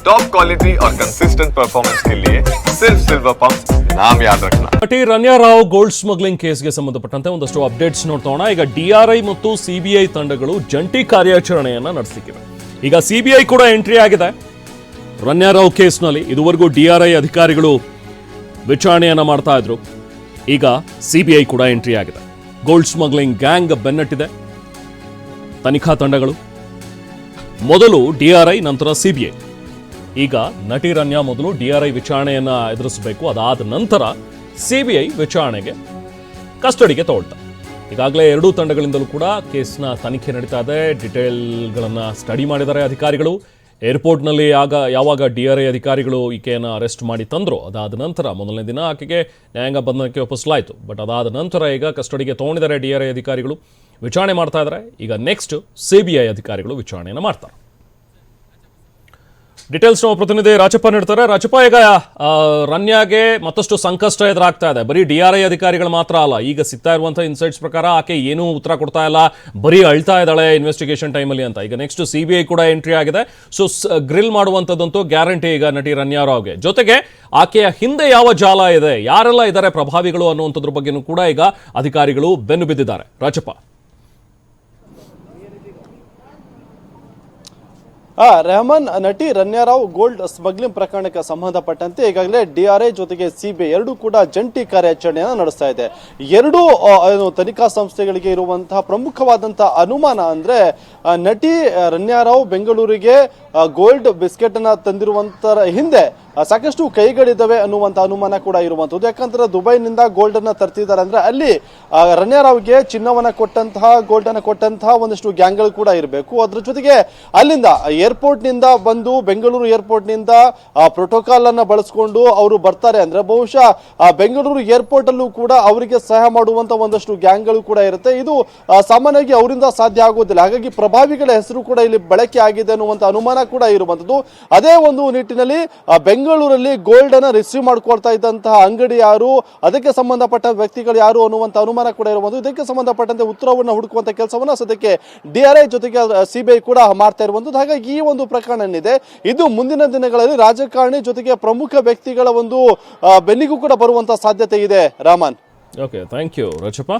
Top quality और consistent performance के लिए सिर्फ सिल्वर पंप नाम याद रखना ನಟಿ ರನ್ಯಾ ರಾವ್ ಗೋಲ್ಡ್ ಸ್ಮಗ್ಲಿಂಗ್ ಕೇಸ್ಗೆ ಸಂಬಂಧಪಟ್ಟಂತೆ ಒಂದಷ್ಟು ಅಪ್ಡೇಟ್ಸ್ ನೋಡ್ತೋಣ ಈಗ ಡಿಆರ್ಐ ಮತ್ತು ಸಿಬಿಐ ತಂಡಗಳು ಜಂಟಿ ಕಾರ್ಯಾಚರಣೆಯನ್ನ ನಡೆಸಲಿಕ್ಕಿವೆ ಈಗ ಸಿಬಿಐ ಕೂಡ ಎಂಟ್ರಿ ಆಗಿದೆ ರನ್ಯಾ ರಾವ್ ಕೇಸ್ನಲ್ಲಿ ಇದುವರೆಗೂ ಡಿಆರ್ಐ ಅಧಿಕಾರಿಗಳು ವಿಚಾರಣೆಯನ್ನ ಮಾಡ್ತಾ ಇದ್ರು ಈಗ ಸಿಬಿಐ ಕೂಡ ಎಂಟ್ರಿ ಆಗಿದೆ ಗೋಲ್ಡ್ ಸ್ಮಗ್ಲಿಂಗ್ ಗ್ಯಾಂಗ್ ಬೆನ್ನಟ್ಟಿದೆ ತನಿಖಾ ತಂಡಗಳು ಮೊದಲು ಡಿಆರ್ಐ ನಂತರ ಸಿಬಿಐ ಈಗ ನಟಿ ರನ್ಯಾ ಮೊದಲು ಡಿಆರ್ಐ ವಿಚಾರಣೆಯನ್ನ ಎದುರಿಸಬೇಕು. ಅದಾದ ನಂತರ ಸಿಬಿಐ ವಿಚಾರಣೆಗೆ ಕಸ್ಟಡಿಗೆ ತಗೊಳ್ತ ಈಗಾಗಲೇ ಎರಡೂ ತಂಡಗಳಿಂದಲೂ ಕೂಡ ಕೇಸ್ನ ತನಿಖೆ ನಡೀತಾ ಇದೆ. ಡಿಟೇಲ್ಗಳನ್ನು ಸ್ಟಡಿ ಮಾಡಿದ್ದಾರೆ ಅಧಿಕಾರಿಗಳು. ಏರ್ಪೋರ್ಟ್ನಲ್ಲಿ ಆಗ ಯಾವಾಗ ಡಿ ಆರ್ ಐ ಅಧಿಕಾರಿಗಳು ಈಕೆಯನ್ನು ಅರೆಸ್ಟ್ ಮಾಡಿ ತಂದರು, ಅದಾದ ನಂತರ ಮೊದಲನೇ ದಿನ ಆಕೆಗೆ ನ್ಯಾಯಾಂಗ ಬಂಧನಕ್ಕೆ ಒಪ್ಪಿಸಲಾಯಿತು. ಬಟ್ ಅದಾದ ನಂತರ ಈಗ ಕಸ್ಟಡಿಗೆ ತಗೊಂಡಿದ್ದಾರೆ ಡಿ ಆರ್ ಐ ಅಧಿಕಾರಿಗಳು ವಿಚಾರಣೆ ಮಾಡ್ತಾ ಇದ್ದಾರೆ. ಈಗ ನೆಕ್ಸ್ಟ್ ಸಿ ಬಿ ಐ ಅಧಿಕಾರಿಗಳು ವಿಚಾರಣೆಯನ್ನು ಮಾಡ್ತಾರೆ. ಡೀಟೇಲ್ಸ್ ನಾವು ಪ್ರತಿನಿಧಿ ರಾಜಪ್ಪ ನೀಡ್ತಾರೆ. ರಾಜಪ್ಪ, ಈಗ ರನ್ಯಾಗೆ ಮತ್ತಷ್ಟು ಸಂಕಷ್ಟ ಎದುರಾಗ್ತಾ ಇದೆ. ಬರೀ ಡಿ ಆರ್ ಐ ಅಧಿಕಾರಿಗಳು ಮಾತ್ರ ಅಲ್ಲ, ಈಗ ಸಿಗ್ತಾ ಇರುವಂತಹ ಇನ್ಸೈಟ್ಸ್ ಪ್ರಕಾರ ಆಕೆ ಏನೂ ಉತ್ತರ ಕೊಡ್ತಾ ಇಲ್ಲ. ಬರೀ ಅಳ್ತಾ ಇದ್ದಾಳೆ ಇನ್ವೆಸ್ಟಿಗೇಷನ್ ಟೈಮಲ್ಲಿ ಅಂತ. ಈಗ ನೆಕ್ಸ್ಟ್ ಸಿ ಬಿ ಐ ಕೂಡ ಎಂಟ್ರಿ ಆಗಿದೆ. ಸೊ ಗ್ರಿಲ್ ಮಾಡುವಂಥದ್ದಂತೂ ಗ್ಯಾರಂಟಿ ಈಗ ನಟಿ ರನ್ಯಾ ರಾವ್ಗೆ. ಜೊತೆಗೆ ಆಕೆಯ ಹಿಂದೆ ಯಾವ ಜಾಲ ಇದೆ, ಯಾರೆಲ್ಲ ಇದ್ದಾರೆ ಪ್ರಭಾವಿಗಳು ಅನ್ನುವಂಥದ್ರ ಬಗ್ಗೆನೂ ಕೂಡ ಈಗ ಅಧಿಕಾರಿಗಳು ಬೆನ್ನು ಬಿದ್ದಿದ್ದಾರೆ. ರಾಜಪ್ಪ. ರೆಹಮಾನ್ ನಟಿ ರನ್ಯಾರಾವ್ ಗೋಲ್ಡ್ ಸ್ಮಗ್ಲಿಂಗ್ ಪ್ರಕರಣಕ್ಕೆ ಸಂಬಂಧಪಟ್ಟಂತೆ ಈಗಾಗಲೇ ಡಿಆರ್ಐ ಜೊತೆಗೆ ಸಿಬಿಐ ಎರಡೂ ಕೂಡ ಜಂಟಿ ಕಾರ್ಯಾಚರಣೆಯನ್ನು ನಡೆಸ್ತಾ ಇದೆ. ಎರಡೂ ತನಿಖಾ ಸಂಸ್ಥೆಗಳಿಗೆ ಇರುವಂತಹ ಪ್ರಮುಖವಾದಂತಹ ಅನುಮಾನ ಅಂದ್ರೆ ನಟಿ ರನ್ಯಾರಾವ್ ಬೆಂಗಳೂರಿಗೆ ಗೋಲ್ಡ್ ಬಿಸ್ಕೆಟ್ ಅನ್ನ ತಂದಿರುವಂತರ ಹಿಂದೆ ಸಾಕಷ್ಟು ಕೈಗಳಿದ್ದಾವೆ ಅನ್ನುವಂತ ಅನುಮಾನ ಕೂಡ ಇರುವಂತದ್ದು. ಯಾಕಂದ್ರೆ ದುಬೈನಿಂದ ಗೋಲ್ಡ್ ಅನ್ನ ತರ್ತಿದ್ದಾರೆ ಅಂದ್ರೆ ಅಲ್ಲಿ ರಣ್ಯರಾವ್ಗೆ ಚಿನ್ನವನ್ನು ಚಿನ್ನವನ್ನ ಕೊಟ್ಟಂತಹ ಗೋಲ್ಡ್ ಅನ್ನ ಕೊಟ್ಟಂತಹ ಒಂದಷ್ಟು ಗ್ಯಾಂಗ್ಗಳು ಕೂಡ ಇರಬೇಕು. ಅದ್ರ ಜೊತೆಗೆ ಅಲ್ಲಿಂದ ಏರ್ಪೋರ್ಟ್ನಿಂದ ಬಂದು, ಬೆಂಗಳೂರು ಏರ್ಪೋರ್ಟ್ನಿಂದ ಪ್ರೋಟೋಕಾಲ್ ಅನ್ನ ಬಳಸ್ಕೊಂಡು ಅವರು ಬರ್ತಾರೆ ಅಂದ್ರೆ ಬಹುಶಃ ಬೆಂಗಳೂರು ಏರ್ಪೋರ್ಟ್ ಅಲ್ಲೂ ಕೂಡ ಅವರಿಗೆ ಸಹಾಯ ಮಾಡುವಂತ ಒಂದಷ್ಟು ಗ್ಯಾಂಗ್ಗಳು ಕೂಡ ಇರುತ್ತೆ. ಇದು ಸಾಮಾನ್ಯವಾಗಿ ಅವರಿಂದ ಸಾಧ್ಯ ಆಗೋದಿಲ್ಲ. ಹಾಗಾಗಿ ಪ್ರಭಾವಿಗಳ ಹೆಸರು ಕೂಡ ಇಲ್ಲಿ ಬಳಕೆ ಆಗಿದೆ ಅನ್ನುವಂತ ಅನುಮಾನ ಕೂಡ ಇರುವಂತದ್ದು. ಅದೇ ಒಂದು ನಿಟ್ಟಿನಲ್ಲಿ ಬೆಂಗಳೂರಲ್ಲಿ ಗೋಲ್ಡ್ ಅನ್ನ ರಿಸೀವ್ ಮಾಡ್ಕೊಳ್ತಾ ಇದ್ದಂತಹ ಅಂಗಡಿ ಯಾರು? ಅದಕ್ಕೆ ಸಂಬಂಧಪಟ್ಟ ವ್ಯಕ್ತಿಗಳು ಯಾರು ಅನ್ನುವಂತ ಅನುಮಾನ ಕೂಡ ಇರಬಹುದು. ಇದಕ್ಕೆ ಸಂಬಂಧಪಟ್ಟಂತೆ ಉತ್ತರವನ್ನು ಹುಡುಕುವಂತ ಕೆಲಸವನ್ನು ಸದ್ಯಕ್ಕೆ ಡಿಆರ್ಐ ಜೊತೆಗೆ ಸಿಬಿಐ ಕೂಡ ಮಾಡ್ತಾ ಇರುವಂತದ್ದು. ಹಾಗಾಗಿ ಈ ಒಂದು ಪ್ರಕರಣ ಏನಿದೆ ಇದು ಮುಂದಿನ ದಿನಗಳಲ್ಲಿ ರಾಜಕಾರಣಿ ಜೊತೆಗೆ ಪ್ರಮುಖ ವ್ಯಕ್ತಿಗಳ ಒಂದು ಬೆನ್ನಿಗೂ ಕೂಡ ಬರುವಂತಹ ಸಾಧ್ಯತೆ ಇದೆ. Raman. Okay thank you Rajappa